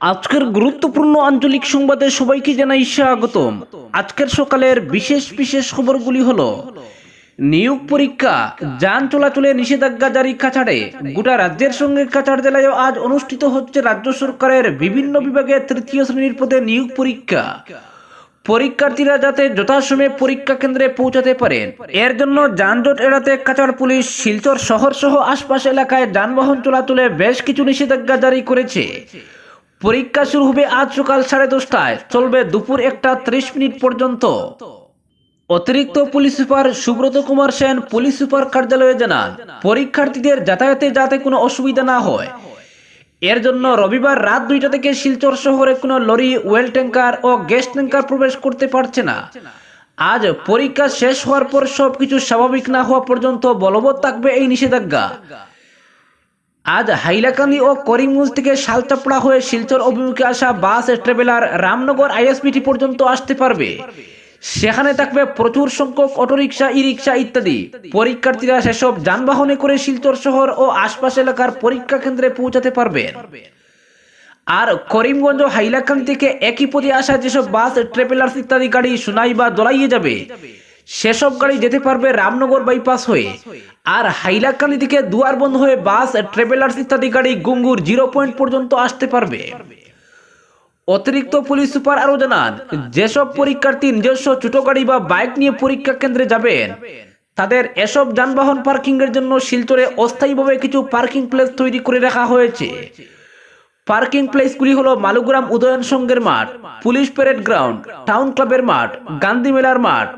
আজকের গুরুত্বপূর্ণ আঞ্চলিক সংবাদে সবাইকে জানাই স্বাগতম। আজকের সকালের বিশেষ বিশেষ খবরগুলি হল, নিয়োগ পরীক্ষা, যান চলাচলে নিষেধাজ্ঞা জারি কাছাড়ে, গোটা রাজ্যের সঙ্গে কাছাড় জেলায় আজ অনুষ্ঠিত হচ্ছে রাজ্য সরকারের বিভিন্ন বিভাগে তৃতীয় শ্রেণির পদে নিয়োগ পরীক্ষা। পরীক্ষার্থীরা যাতে যথাসময়ে পরীক্ষা কেন্দ্রে পৌঁছাতে পারেন, এর জন্য যানজট এড়াতে কাছাড় পুলিশ শিলচর শহর সহ আশপাশ এলাকায় যানবাহন চলাচলে বেশ কিছু নিষেধাজ্ঞা জারি করেছে। পরীক্ষা শুরু হবে আজ সকাল সাড়ে দশটায়। চলবে দুপুর একটা ত্রিশ মিনিট পর্যন্ত। অতিরিক্ত police super Subrata Kumar Sen police super কার্যালয়ে জানান, পরীক্ষার্থীদের যাতায়াতে যাতে কোনো অসুবিধা না হয়। এর জন্য রবিবার রাত দুইটা থেকে শিলচর শহরে কোনো লরি, ওয়েল ট্যাঙ্কার ও গ্যাস ট্যাঙ্কার প্রবেশ করতে পারছে না। আজ পরীক্ষা শেষ হওয়ার পর সবকিছু স্বাভাবিক না হওয়া পর্যন্ত বলবৎ থাকবে এই নিষেধাজ্ঞা। আজ হাইলাকান্দি ও করিমগঞ্জ থেকে শালচাপড়া হয়ে শিলচর অভিমুখে আসা বাস, ট্রাভেলার রামনগর আইএসপিটি পর্যন্ত আসতে পারবে। সেখানে থাকবে প্রচুর সংখ্যক অটোরিকশা ই রিক্সা ইত্যাদি। পরীক্ষার্থীরা সেসব যানবাহনে করে শিলচর শহর ও আশপাশ এলাকার পরীক্ষা কেন্দ্রে পৌঁছাতে পারবেন। আর করিমগঞ্জ হাইলাকান্দি থেকে একই পথে আসা যেসব বাস ট্রাভেলার্স ইত্যাদি গাড়ি সোনাই বা দলাইয়ে যাবে সেসব গাড়ি যেতে পারবে রামনগর বাইপাস হয়ে। আর হাইলাকান্দি থেকে দুয়ার বন্ধ হয়ে বাস ট্রাভেলার্স ইত্যাদি গাড়ি গুঙ্গুর জিরো পয়েন্ট পর্যন্ত আসতে পারবে। অতিরিক্ত পুলিশ সুপার আরও জানান, যেসব পরীক্ষার্থী নিজস্ব ছোট গাড়ি বা বাইক নিয়ে পরীক্ষা কেন্দ্রে যাবেন, তাদের এসব যানবাহন পার্কিংয়ের জন্য শিলচরে অস্থায়ীভাবে কিছু পার্কিং প্লেস তৈরি করে রাখা হয়েছে। পার্কিং প্লেসগুলি হলো মালুগ্রাম উদয়ন সংঘের মাঠ, পুলিশ প্যারেড গ্রাউন্ড টাউন ক্লাবের মাঠ, গান্ধী মেলার মাঠ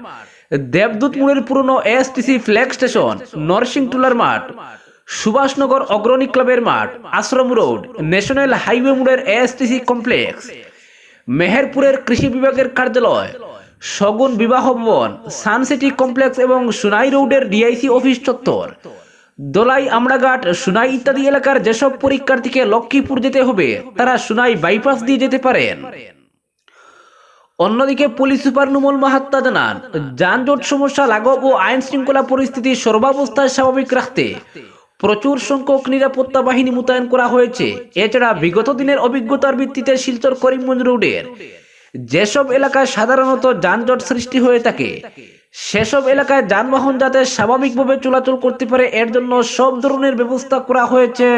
দেবদূত মোড়ের পুরনো এসটিসি ফ্ল্যাগ স্টেশন নরসিংটুলার মাঠ, সুভাষনগর অগ্রণী ক্লাবের মাঠ, আশ্রম রোড, ন্যাশনাল হাইওয়ে মোড়ের এসটিসি কমপ্লেক্স, মেহেরপুরের কৃষি বিভাগের কার্যালয় সগুন বিবাহ ভবন সানসিটি কমপ্লেক্স এবং সুনাই রোডের ডিআইসি অফিস চত্বর, দোলাই আমড়াঘাট, সুনাই ইত্যাদি এলাকার যেসব পরীক্ষার্থীকে লক্ষ্মীপুর যেতে হবে, তারা সুনাই বাইপাস দিয়ে যেতে পারেন। অন্যদিকে পুলিশ সুপার নুমল মাহাত্মা জানান, যানজট সমস্যা, লাঘব ও আইন শৃঙ্খলা পরিস্থিতি সর্বাবস্থায় স্বাভাবিক রাখতে প্রচুর সংখ্যক নিরাপত্তা বাহিনী মোতায়েন করা হয়েছে। এছাড়া বিগত দিনের অভিজ্ঞতার ভিত্তিতে শিলচর করিমগঞ্জ রোডের যেসব এলাকায় সাধারণত যানজট সৃষ্টি হয়ে থাকে, সেসব এলাকায় যানবাহন যাতে স্বাভাবিকভাবে চলাচল করতে পারে, এর জন্য সব ধরনের ব্যবস্থা করা হয়েছে।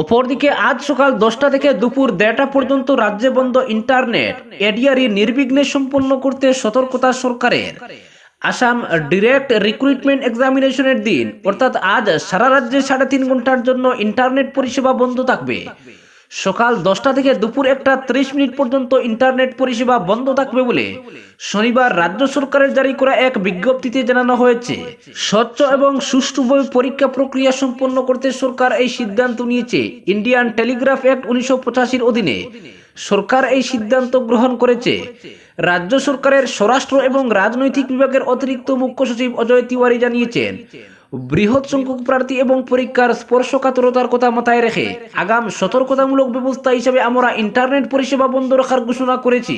অপরদিকে, আজ সকাল দশটা থেকে দুপুর দেড়টা পর্যন্ত রাজ্যে বন্ধ ইন্টারনেট। এডিআরই নির্বিঘ্নে সম্পন্ন করতে সতর্কতা সরকারের। আসাম ডিরেক্ট রিক্রুটমেন্ট এক্সামিনেশনের দিন, অর্থাৎ আজ সারা রাজ্যে সাড়ে তিন ঘণ্টার জন্য ইন্টারনেট পরিষেবা বন্ধ থাকবে। সকাল দশটা থেকে দুপুর একটা ত্রিশ মিনিট পর্যন্ত ইন্টারনেট পরিষেবা বন্ধ থাকবে বলে শনিবার রাজ্য সরকারের জারি করা এক বিজ্ঞপ্তিতে জানানো হয়েছে। স্বচ্ছ এবং সুষ্ঠুভাবে পরীক্ষা প্রক্রিয়া সম্পন্ন করতে সরকার এই সিদ্ধান্ত নিয়েছে। ইন্ডিয়ান টেলিগ্রাফ অ্যাক্ট উনিশশো অধীনে সরকার এই সিদ্ধান্ত গ্রহণ করেছে। রাজ্য সরকারের স্বরাষ্ট্র এবং রাজনৈতিক বিভাগের অতিরিক্ত মুখ্য সচিব অজয় তিওয়ারি জানিয়েছেন বৃহৎ সংখ্যক প্রার্থী এবং পরীক্ষার স্পর্শকাতরতার কথা মাথায় রেখে আগাম সতর্কতামূলক ব্যবস্থা হিসেবে আমরা ইন্টারনেট পরিষেবা বন্ধ রাখার ঘোষণা করেছি।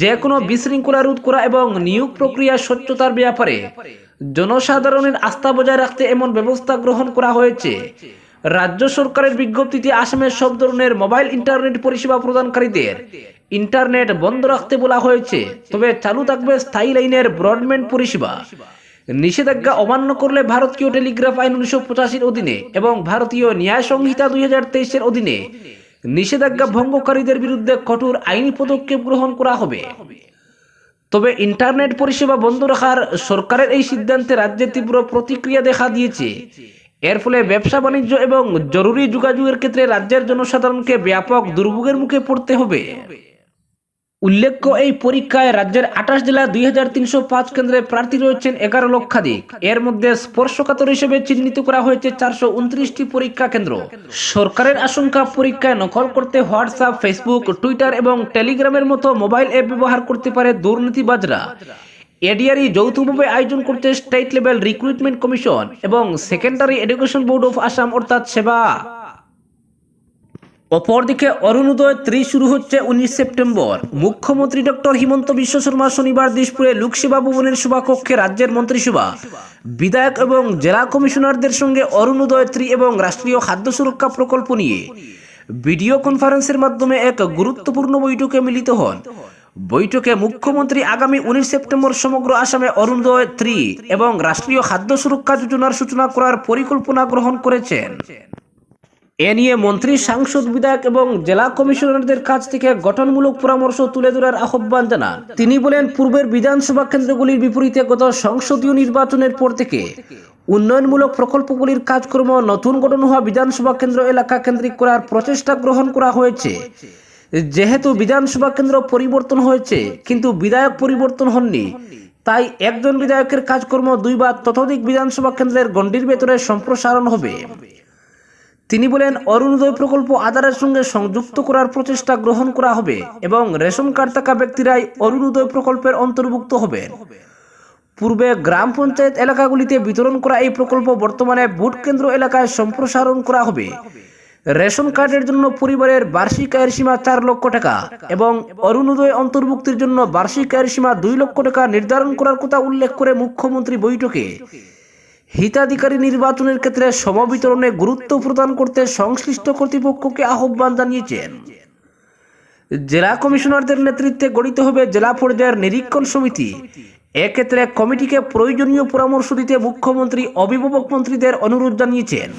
যে কোনো বিশৃঙ্খলা রোধ করা এবং নিয়োগ প্রক্রিয়া স্বচ্ছতার ব্যাপারে জনসাধারণের আস্থা বজায় রাখতে এমন ব্যবস্থা গ্রহণ করা হয়েছে। রাজ্য সরকারের বিজ্ঞপ্তিতে আসামের সব ধরনের মোবাইল ইন্টারনেট পরিষেবা প্রদানকারীদের ইন্টারনেট বন্ধ রাখতে বলা হয়েছে। তবে চালু থাকবে স্থায়ী লাইনের ব্রডব্যান্ড পরিষেবা। নিষেধাজ্ঞা অমান্য করলে ভারতীয় টেলিগ্রাফ আইন উনিশশো পঁচাশির অধীনে এবং ভারতীয় ন্যায় সংহিতা দুই হাজার তেইশের অধীনে নিষেধাজ্ঞা ভঙ্গকারীদের বিরুদ্ধে কঠোর আইনি পদক্ষেপ গ্রহণ করা হবে। তবে ইন্টারনেট পরিষেবা বন্ধ রাখার সরকারের এই সিদ্ধান্তে রাজ্যে তীব্র প্রতিক্রিয়া দেখা দিয়েছে। এর ফলে ব্যবসা বাণিজ্য এবং জরুরি যোগাযোগের ক্ষেত্রে রাজ্যের জনসাধারণকে ব্যাপক দুর্ভোগের মুখে পড়তে হবে। উল্লেখ্য, এই পরীক্ষায় রাজ্যের আঠাশ জেলা দুই হাজার তিনশো পাঁচ কেন্দ্রে প্রার্থী রয়েছেন এগারো লক্ষাধিক। এর মধ্যে স্পর্শকাতর হিসেবে চিহ্নিত করা হয়েছে চারশো উনত্রিশটি পরীক্ষা কেন্দ্র। সরকারের আশঙ্কা, পরীক্ষায় নকল করতে হোয়াটসঅ্যাপ, ফেসবুক, টুইটার এবং টেলিগ্রামের মতো মোবাইল অ্যাপ ব্যবহার করতে পারে দুর্নীতিবাজরা। এডিআরই যৌথভাবে আয়োজন করতে স্টেট লেভেল রিক্রুটমেন্ট কমিশন এবং secondary education board of Assam, অর্থাৎ সেবা। অপরদিকে অরুণোদয় ত্রি শুরু হচ্ছে উনিশ সেপ্টেম্বর। মুখ্যমন্ত্রী ডক্টর হিমন্ত বিশ্ব শর্মা শনিবার দিশপুরে লোকসেবা ভবনের সভাকক্ষে রাজ্যের মন্ত্রিসভা। বিধায়ক এবং জেলা কমিশনারদের সঙ্গে অরুণোদয় ত্রি এবং রাষ্ট্রীয় খাদ্য সুরক্ষা প্রকল্প নিয়ে ভিডিও কনফারেন্সের মাধ্যমে এক গুরুত্বপূর্ণ বৈঠকে মিলিত হন। বৈঠকে মুখ্যমন্ত্রী আগামী উনিশ সেপ্টেম্বর সমগ্র আসামে অরুণোদয় ত্রি এবং রাষ্ট্রীয় খাদ্য সুরক্ষা যোজনার সূচনা করার পরিকল্পনা গ্রহণ করেছেন। এ নিয়ে মন্ত্রী, সাংসদ, বিধায়ক এবং জেলা কমিশনারদের কাছ থেকে গঠনমূলক পরামর্শ তুলে ধরার আহ্বান জানান। তিনি বলেন, পূর্বের বিধানসভা কেন্দ্রগুলির বিপরীতে গত সংসদীয় নির্বাচনের পর থেকে উন্নয়নমূলক প্রকল্পগুলির কাজকর্ম নতুন গঠন হওয়া বিধানসভা কেন্দ্র এলাকা কেন্দ্রিক করার প্রচেষ্টা গ্রহণ করা হয়েছে। যেহেতু বিধানসভা কেন্দ্র পরিবর্তন হয়েছে, কিন্তু বিধায়ক পরিবর্তন হননি। তাই একজন বিধায়কের কাজকর্ম দুই বা ততোধিক বিধানসভা কেন্দ্রের গণ্ডির ভেতরে সম্প্রসারণ হবে। তিনি বলেন, অরুণোদয় প্রকল্প আধারের সঙ্গে সংযুক্ত করার প্রচেষ্টা গ্রহণ করা হবে এবং রেশন কার্ড থাকা ব্যক্তিরাই অরুণোদয় প্রকল্পের অন্তর্ভুক্ত হবে। পূর্বে গ্রাম পঞ্চায়েত এলাকাগুলিতে বিতরণ করা এই প্রকল্প বর্তমানে ভোট কেন্দ্র এলাকায় সম্প্রসারণ করা হবে। রেশন কার্ডের জন্য পরিবারের বার্ষিক আয়ের সীমা চার লক্ষ টাকা এবং অরুণোদয় অন্তর্ভুক্তির জন্য বার্ষিক আয়ের সীমা দুই লক্ষ টাকা নির্ধারণ করার কথা উল্লেখ করে মুখ্যমন্ত্রী বৈঠকে হিতাধিকারী নির্বাচনের ক্ষেত্রে সমবিতরণে গুরুত্ব প্রদান করতে সংশ্লিষ্ট কর্তৃপক্ষকে আহ্বান জানিয়েছেন। জেলা কমিশনারদের নেতৃত্বে গঠিত হবে জেলা পর্যায়ের নিরীক্ষণ সমিতি। এক্ষেত্রে কমিটিকে প্রয়োজনীয় পরামর্শ দিতে মুখ্যমন্ত্রী, অভিভাবক মন্ত্রীদের অনুরোধ জানিয়েছেন।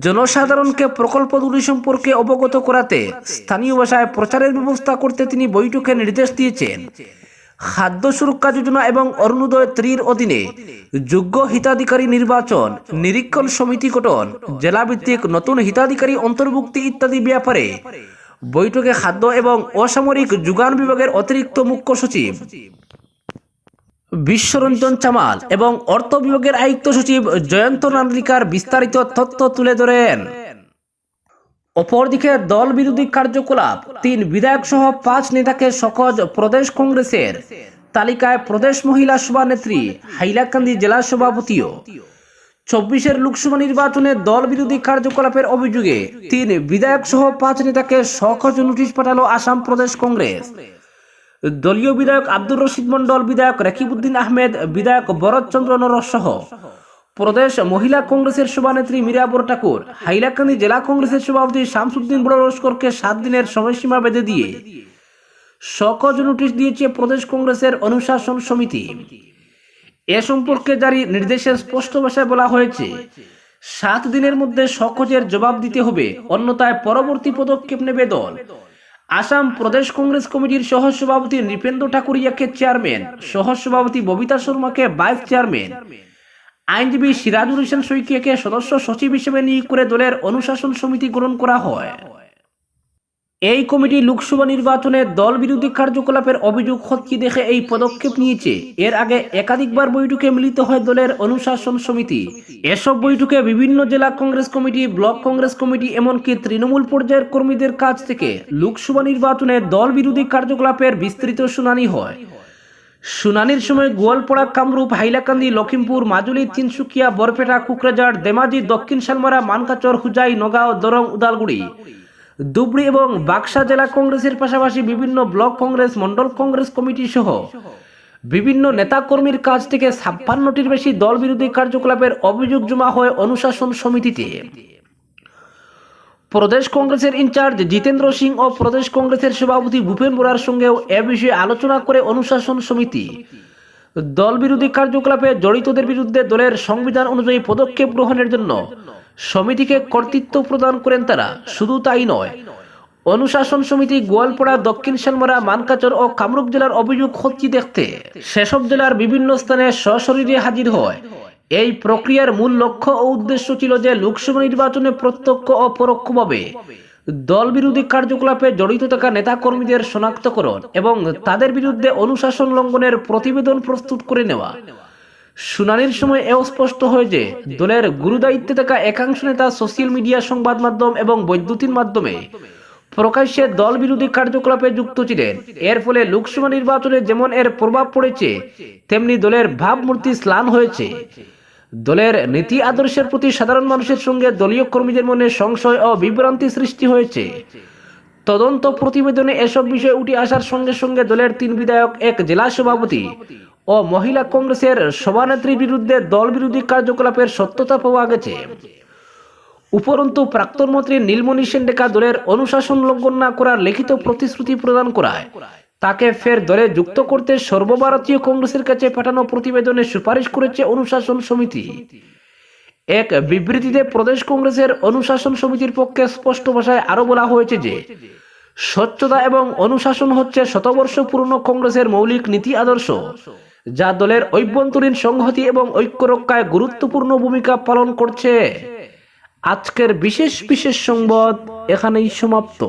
জনসাধারণকে প্রকল্পগুলি সম্পর্কে অবগত করাতে স্থানীয় ভাষায় প্রচারের ব্যবস্থা করতে তিনি বৈঠকে নির্দেশ দিয়েছেন। খাদ্য সুরক্ষা যোজনা এবং অরুণোদয় ত্রির অধীনে যোগ্য হিতাধিকারী নির্বাচন, নিরীক্ষণ সমিতি গঠন জেলাভিত্তিক নতুন হিতাধিকারী অন্তর্ভুক্তি ইত্যাদি ব্যাপারে বৈঠকে খাদ্য এবং অসামরিক যোগান বিভাগের অতিরিক্ত মুখ্য সচিব বিশ্বরঞ্জন চামাল এবং অর্থ বিভাগের আয়ুক্ত সচিব জয়ন্ত নান্দিকার বিস্তারিত তথ্য তুলে ধরেন। অপরদিকে দল বিরোধী কার্যকলাপ, তিন বিধায়ক সহ পাঁচ নেতাকে সকজ প্রদেশ কংগ্রেসের তালিকায় প্রদেশ মহিলা সভানেত্রী হাইলাকান্দি জেলা সভাপতিও। চব্বিশের লোকসভা নির্বাচনে দল বিরোধী কার্যকলাপের অভিযোগে তিন বিধায়ক সহ পাঁচ নেতাকে সকজ নোটিশ পাঠালো আসাম প্রদেশ কংগ্রেস। দলীয় বিধায়ক আব্দুর রশিদ মন্ডল বিধায়ক রেকিবুদ্দিন আহমেদ, বিধায়ক ভরতচন্দ্র নর সহ প্রদেশ মহিলা কংগ্রেসের সভানেত্রী মীরাবর ঠাকুর, হাইলাকান্দি জেলা কংগ্রেসের সভাপতি শামসুদ্দিন বড় লস্করকে সাত দিনের সময়সীমা বেঁধে দিয়ে সকজ নোটিশ দিয়েছে প্রদেশ কংগ্রেসের অনুশাসন সমিতি। এ সম্পর্কে জারি নির্দেশে স্পষ্ট ভাষায় বলা হয়েছে, সাত দিনের মধ্যে সকজের জবাব দিতে হবে, অন্যথায় পরবর্তী পদক্ষেপ নেবে দল। আসাম প্রদেশ কংগ্রেস কমিটির সহ সভাপতি নৃপেন্দ্র ঠাকুরিয়াকে চেয়ারম্যান সহ সভাপতি ববিতা শর্মাকে ভাইস চেয়ারম্যান আইনজীবী সিরাজুল হোসেন শইকিয়াকে সদস্য সচিব হিসেবে নিয়োগ করে দলের অনুশাসন সমিতি গ্রহণ করা হয়। এই কমিটি লোকসভা নির্বাচনে দল বিরোধী কার্যকলাপের অভিযোগ খতিয়ে দেখে এই পদক্ষেপ নিয়েছে। এর আগে একাধিকবার বৈঠকে মিলিত হয় দলের অনুশাসন সমিতি। এসব বৈঠকে বিভিন্ন জেলা Congress committee, block Congress committee, এমনকি তৃণমূল পর্যায়ের কর্মীদের কাছ থেকে লোকসভা নির্বাচনে দল বিরোধী কার্যকলাপের বিস্তৃত শুনানি হয়। শুনানির সময় গোয়ালপাড়া কামরূপ, হাইলাকান্দি লখিমপুর মাজুলি, তিনসুকিয়া, বরপেটা, কুকরাঝাড় দেমাজি দক্ষিণ শালমারা মানকাচর, হুজাই, নগাঁও, দরং, উদালগুড়ি। ধুবড়ি এবং বাক্সা জেলা কংগ্রেসের পাশাপাশি বিভিন্ন block Congress mandal Congress committee সহ বিভিন্ন নেতাকর্মীর কাছ থেকে ছাপ্পান্নটির বেশি দল বিরোধী কার্যকলাপের অভিযোগ জমা হয় অনুশাসন সমিতিতে। প্রদেশ কংগ্রেসের ইনচার্জ জিতেন্দ্র সিং ও প্রদেশ কংগ্রেসের সভাপতি ভূপেন বোরার সঙ্গেও এ বিষয়ে আলোচনা করে অনুশাসন সমিতি। দল বিরোধী কার্যকলাপে জড়িতদের বিরুদ্ধে দলের সংবিধান অনুযায়ী পদক্ষেপ গ্রহণের জন্য সমিতিকে কর্তৃত্ব প্রদান করেন তারা। শুধু তাই নয়, অনুশাসন সমিতি গোয়ালপাড়া, দক্ষিণ সেনমারা মানকাচর ও কামরূপ জেলার অভিযোগ খতিয়ে দেখতে। সেসব জেলার বিভিন্ন স্থানে সশরীরে হাজির হয়। এই প্রক্রিয়ার মূল লক্ষ্য ও উদ্দেশ্য ছিল যে লোকসভা নির্বাচনে প্রত্যক্ষ ও পরোক্ষভাবে দল বিরোধী কার্যকলাপে জড়িত থাকা নেতাকর্মীদের শনাক্তকরণ এবং তাদের বিরুদ্ধে অনুশাসন লঙ্ঘনের প্রতিবেদন প্রস্তুত করে নেওয়া। শুনানির সময় এও স্পষ্ট হয় যে দলের গুরুদায়িত্বে থাকা একাংশ নেতা সোশ্যাল মিডিয়া সংবাদ মাধ্যম এবং বৈদ্যুতিন মাধ্যমে প্রকাশ্যে দল বিরোধী কার্যকলাপে যুক্ত ছিলেন। এর ফলে লোকসভা নির্বাচনে যেমন এর প্রভাব পড়েছে, তেমনি দলের ভাবমূর্তি স্লান হয়েছে। দলের নীতি আদর্শের প্রতি সাধারণ মানুষের সঙ্গে দলীয় কর্মীদের মনে সংশয় ও বিভ্রান্তি সৃষ্টি হয়েছে। তদন্ত প্রতিবেদনে এসব বিষয় উঠে আসার সঙ্গে সঙ্গে দলের তিন বিধায়ক, এক জেলা সভাপতি ও মহিলা কংগ্রেসের সভানেত্রীর বিরুদ্ধে দল বিরোধী কার্যকলাপের সত্যতা পাওয়া গেছে। উপরন্তু, প্রাক্তন মন্ত্রী নীলমণি সেন্ডেকা দলের অনুশাসন লঙ্ঘন না করার লিখিত প্রতিশ্রুতি প্রদান করায়। তাকে ফের দলে যুক্ত করতে সর্বভারতীয় কংগ্রেসের কাছে পাঠানো প্রতিবেদনে সুপারিশ করেছে অনুশাসন সমিতি। এক বিবৃতিতে প্রদেশ কংগ্রেসের অনুশাসন সমিতির পক্ষে স্পষ্ট ভাষায় আরও বলা হয়েছে যে, স্বচ্ছতা এবং অনুশাসন হচ্ছে শতবর্ষ পুরনো কংগ্রেসের মৌলিক নীতি আদর্শ, যা দলের অভ্যন্তরীণ সংহতি এবং ঐক্য রক্ষায় গুরুত্বপূর্ণ ভূমিকা পালন করছে। আজকের বিশেষ বিশেষ সংবাদ এখানেই সমাপ্ত।